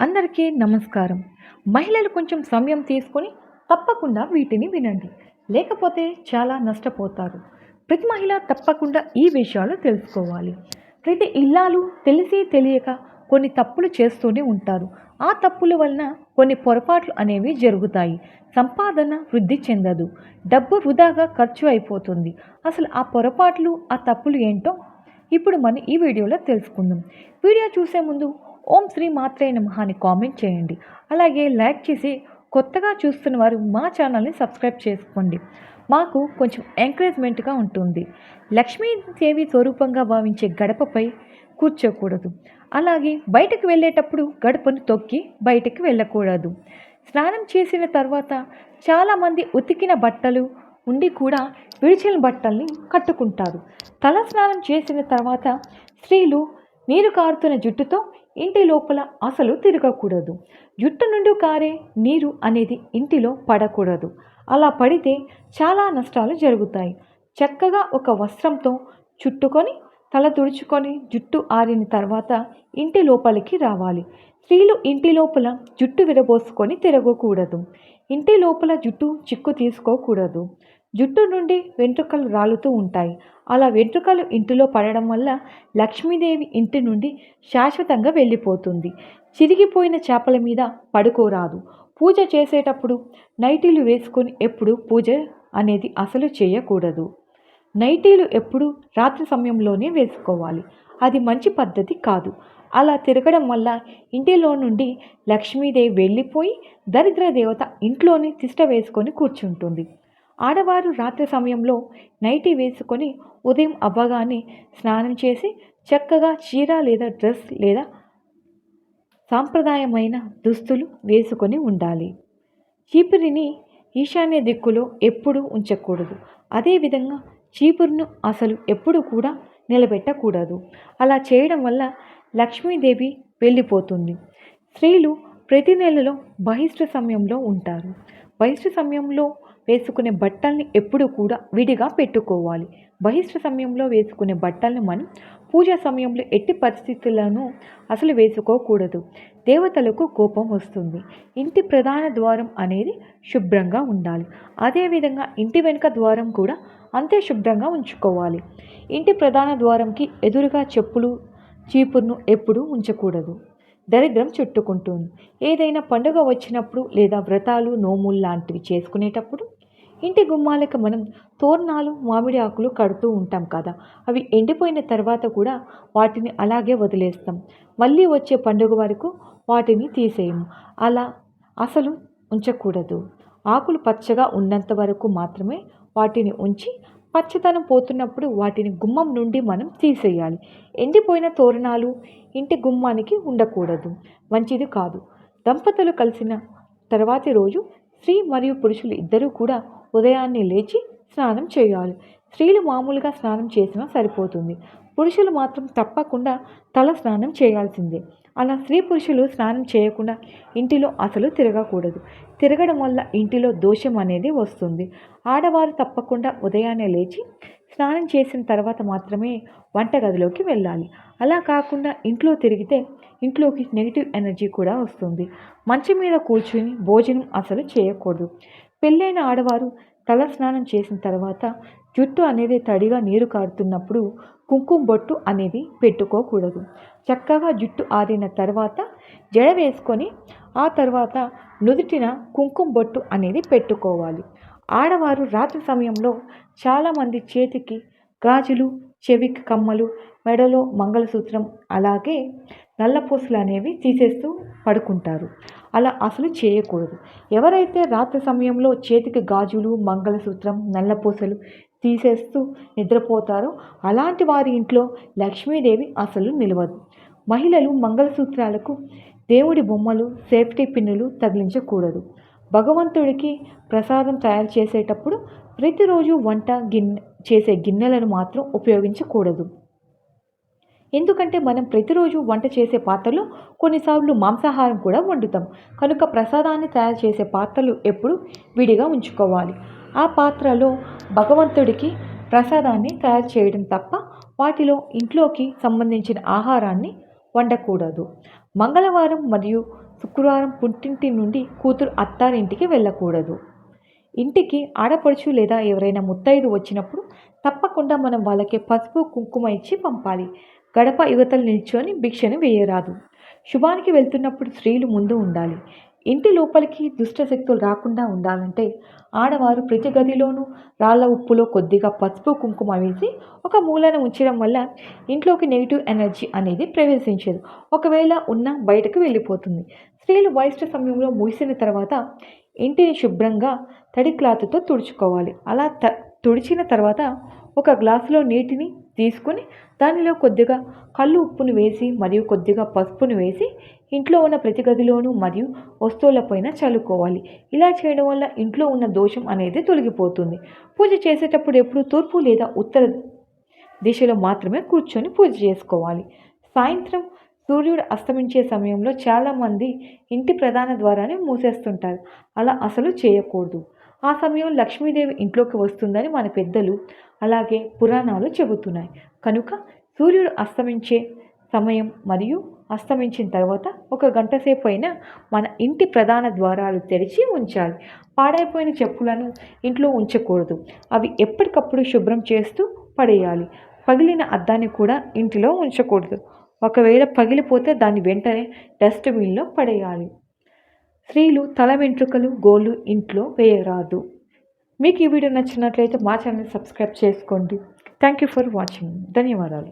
అందరికీ నమస్కారం. మహిళలు కొంచెం సమయం తీసుకొని తప్పకుండా వీటిని వినండి. లేకపోతే చాలా నష్టపోతారు. ప్రతి మహిళ తప్పకుండా ఈ విషయాలు తెలుసుకోవాలి. ప్రతి ఇల్లాలు తెలిసి తెలియక కొన్ని తప్పులు చేస్తూనే ఉంటారు. ఆ తప్పుల వలన కొన్ని పొరపాట్లు అనేవి జరుగుతాయి. సంపాదన వృద్ధి చెందదు. డబ్బు వృధాగా ఖర్చు అయిపోతుంది. అసలు ఆ పొరపాట్లు ఆ తప్పులు ఏంటో ఇప్పుడు మనం ఈ వీడియోలో తెలుసుకుందాం. వీడియో చూసే ముందు ఓం శ్రీ మాత్రే నమః అని కామెంట్ చేయండి. అలాగే లైక్ చేసి కొత్తగా చూస్తున్న వారు మా ఛానల్ని సబ్స్క్రైబ్ చేసుకోండి. మాకు కొంచెం ఎంకరేజ్మెంట్గా ఉంటుంది. లక్ష్మీదేవి స్వరూపంగా భావించే గడపపై కూర్చోకూడదు. అలాగే బయటకు వెళ్ళేటప్పుడు గడపను తొక్కి బయటకు వెళ్ళకూడదు. స్నానం చేసిన తర్వాత చాలామంది ఉతికిన బట్టలు ఉండి కూడా విడిచిన బట్టల్ని కట్టుకుంటారు. తల స్నానం చేసిన తర్వాత స్త్రీలు నీరు కారుతున్న జుట్టుతో ఇంటి లోపల అసలు తిరగకూడదు. జుట్టు నుండి కారే నీరు అనేది ఇంటిలో పడకూడదు. అలా పడితే చాలా నష్టాలు జరుగుతాయి. చక్కగా ఒక వస్త్రంతో చుట్టుకొని తల తుడుచుకొని జుట్టు ఆరిన తర్వాత ఇంటి లోపలికి రావాలి. స్త్రీలు ఇంటి లోపల జుట్టు విరబోసుకొని తిరగకూడదు. ఇంటి లోపల జుట్టు చిక్కు తీసుకోకూడదు. జుట్టు నుండి వెంట్రుకలు రాలుతూ ఉంటాయి. అలా వెంట్రుకలు ఇంటిలో పడడం వల్ల లక్ష్మీదేవి ఇంటి నుండి శాశ్వతంగా వెళ్ళిపోతుంది. చిరిగిపోయిన చేపల మీద పడుకోరాదు. పూజ చేసేటప్పుడు నైటీలు వేసుకొని ఎప్పుడు పూజ అనేది అసలు చేయకూడదు. నైటీలు ఎప్పుడు రాత్రి సమయంలోనే వేసుకోవాలి. అది మంచి పద్ధతి కాదు. అలా తిరగడం వల్ల ఇంటిలో నుండి లక్ష్మీదేవి వెళ్ళిపోయి దరిద్ర దేవత ఇంట్లోనే తిష్ట వేసుకొని కూర్చుంటుంది. ఆడవారు రాత్రి సమయంలో నైటీ వేసుకొని ఉదయం అవ్వగానే స్నానం చేసి చక్కగా చీర లేదా డ్రెస్ లేదా సాంప్రదాయమైన దుస్తులు వేసుకొని ఉండాలి. చీపురిని ఈశాన్య దిక్కులో ఎప్పుడూ ఉంచకూడదు. అదేవిధంగా చీపురును అసలు ఎప్పుడు కూడా నిలబెట్టకూడదు. అలా చేయడం వల్ల లక్ష్మీదేవి వెళ్ళిపోతుంది. స్త్రీలు ప్రతి నెలలో బహిష్ట సమయంలో ఉంటారు. బహిష్ట సమయంలో వేసుకునే బట్టల్ని ఎప్పుడూ కూడా విడిగా పెట్టుకోవాలి. బహిష్ట సమయంలో వేసుకునే బట్టల్ని మనం పూజా సమయంలో ఎట్టి పరిస్థితులను అసలు వేసుకోకూడదు. దేవతలకు కోపం వస్తుంది. ఇంటి ప్రధాన ద్వారం అనేది శుభ్రంగా ఉండాలి. అదేవిధంగా ఇంటి వెనుక ద్వారం కూడా అంతే శుభ్రంగా ఉంచుకోవాలి. ఇంటి ప్రధాన ద్వారంకి ఎదురుగా చెప్పులు చీపురును ఎప్పుడూ ఉంచకూడదు. దరిద్రం చుట్టుకుంటుంది. ఏదైనా పండుగ వచ్చినప్పుడు లేదా వ్రతాలు నోములు లాంటివి చేసుకునేటప్పుడు ఇంటి గుమ్మాలకు మనం తోరణాలు మామిడి ఆకులు కడుతూ ఉంటాం కదా. అవి ఎండిపోయిన తర్వాత కూడా వాటిని అలాగే వదిలేస్తాం. మళ్ళీ వచ్చే పండుగ వరకు వాటిని తీసేయము. అలా అసలు ఉంచకూడదు. ఆకులు పచ్చగా ఉన్నంత వరకు మాత్రమే వాటిని ఉంచి పచ్చదనం పోతున్నప్పుడు వాటిని గుమ్మం నుండి మనం తీసేయాలి. ఎండిపోయిన తోరణాలు ఇంటి గుమ్మానికి ఉండకూడదు. మంచిది కాదు. దంపతులు కలిసిన తర్వాతి రోజు స్త్రీ మరియు పురుషులు ఇద్దరూ కూడా ఉదయాన్నే లేచి స్నానం చేయాలి. స్త్రీలు మామూలుగా స్నానం చేసినా సరిపోతుంది. పురుషులు మాత్రం తప్పకుండా తల స్నానం చేయాల్సిందే. అలా స్త్రీ పురుషులు స్నానం చేయకుండా ఇంటిలో అసలు తిరగకూడదు. తిరగడం వల్ల ఇంటిలో దోషం అనేది వస్తుంది. ఆడవారు తప్పకుండా ఉదయాన్నే లేచి స్నానం చేసిన తర్వాత మాత్రమే వంటగదిలోకి వెళ్ళాలి. అలా కాకుండా ఇంట్లో తిరిగితే ఇంట్లోకి నెగిటివ్ ఎనర్జీ కూడా వస్తుంది. మంచం మీద కూర్చుని భోజనం అసలు చేయకూడదు. పెళ్ళైన ఆడవారు తల స్నానం చేసిన తర్వాత జుట్టు అనేది తడిగా నీరు కారుతున్నప్పుడు కుంకుమ బొట్టు అనేది పెట్టుకోకూడదు. చక్కగా జుట్టు ఆరిన తర్వాత జడ వేసుకొని ఆ తర్వాత నుదుటిన కుంకుమ బొట్టు అనేది పెట్టుకోవాలి. ఆడవారు రాత్రి సమయంలో చాలామంది చేతికి గాజులు చెవికి కమ్మలు మెడలో మంగళసూత్రం అలాగే నల్లపూసలు అనేవి తీసేస్తూ పడుకుంటారు. అలా అసలు చేయకూడదు. ఎవరైతే రాత్రి సమయంలో చేతికి గాజులు మంగళసూత్రం నల్లపూసలు తీసేస్తూ నిద్రపోతారో అలాంటి వారి ఇంట్లో లక్ష్మీదేవి అసలు నిలవదు. మహిళలు మంగళసూత్రాలకు దేవుడి బొమ్మలు సేఫ్టీ పిన్నులు తగిలించకూడదు. భగవంతుడికి ప్రసాదం తయారు చేసేటప్పుడు ప్రతిరోజు వంట గిన్నె చేసే గిన్నెలను మాత్రం ఉపయోగించకూడదు. ఎందుకంటే మనం ప్రతిరోజు వంట చేసే పాత్రలో కొన్నిసార్లు మాంసాహారం కూడా వండుతాం. కనుక ప్రసాదాన్ని తయారు చేసే పాత్రలు ఎప్పుడు విడిగా ఉంచుకోవాలి. ఆ పాత్రలో భగవంతుడికి ప్రసాదాన్ని తయారు చేయడం తప్ప వాటిలో ఇంట్లోకి సంబంధించిన ఆహారాన్ని వండకూడదు. మంగళవారం మరియు శుక్రవారం పుట్టింటి నుండి కూతురు అత్తారింటికి వెళ్ళకూడదు. ఇంటికి ఆడపడుచు లేదా ఎవరైనా ముత్తైదు వచ్చినప్పుడు తప్పకుండా మనం వాళ్ళకి పసుపు కుంకుమ ఇచ్చి పంపాలి. గడప యువతలు నిల్చొని భిక్షను వేయరాదు. శుభానికి వెళ్తున్నప్పుడు స్త్రీలు ముందు ఉండాలి. ఇంటి లోపలికి దుష్ట శక్తులు రాకుండా ఉండాలంటే ఆడవారు ప్రతి గదిలోనూ రాళ్ళ ఉప్పులో కొద్దిగా పసుపు కుంకుమ వేసి ఒక మూలన ఉంచడం వల్ల ఇంట్లోకి నెగిటివ్ ఎనర్జీ అనేది ప్రవేశించదు. ఒకవేళ ఉన్న బయటకు వెళ్ళిపోతుంది. స్త్రీలు వయస్సు సమయంలో ముగిసిన తర్వాత ఇంటిని శుభ్రంగా తడి క్లాత్తో తుడుచుకోవాలి. అలా త తుడిచిన తర్వాత ఒక గ్లాసులో నీటిని తీసుకుని దానిలో కొద్దిగా కళ్ళు ఉప్పును వేసి మరియు కొద్దిగా పసుపును వేసి ఇంట్లో ఉన్న ప్రతి గదిలోనూ మరియు వస్తువులపైన చల్లుకోవాలి. ఇలా చేయడం వల్ల ఇంట్లో ఉన్న దోషం అనేది తొలగిపోతుంది. పూజ చేసేటప్పుడు ఎప్పుడు తూర్పు లేదా ఉత్తర దిశలో మాత్రమే కూర్చొని పూజ చేసుకోవాలి. సాయంత్రం సూర్యుడు అస్తమించే సమయంలో చాలామంది ఇంటి ప్రధాన ద్వారాన్ని మూసేస్తుంటారు. అలా అసలు చేయకూడదు. ఆ సమయం లక్ష్మీదేవి ఇంట్లోకి వస్తుందని మన పెద్దలు అలాగే పురాణాలు చెబుతున్నాయి. కనుక సూర్యుడు అస్తమించే సమయం మరియు అస్తమించిన తర్వాత ఒక గంట సేపు అయినా మన ఇంటి ప్రధాన ద్వారాలు తెరిచి ఉంచాలి. పాడైపోయిన చెప్పులను ఇంట్లో ఉంచకూడదు. అవి ఎప్పటికప్పుడు శుభ్రం చేస్తూ పడేయాలి. పగిలిన అద్దాన్ని కూడా ఇంటిలో ఉంచకూడదు. ఒకవేళ పగిలిపోతే దాన్ని వెంటనే డస్ట్బిన్లో పడేయాలి. స్త్రీలు తల వెంట్రుకలు గోళ్ళు ఇంట్లో వేయరాదు. మీకు ఈ వీడియో నచ్చినట్లయితే మా ఛానల్ సబ్స్క్రైబ్ చేసుకోండి. థ్యాంక్ యూ ఫర్ వాచింగ్ ధన్యవాదాలు.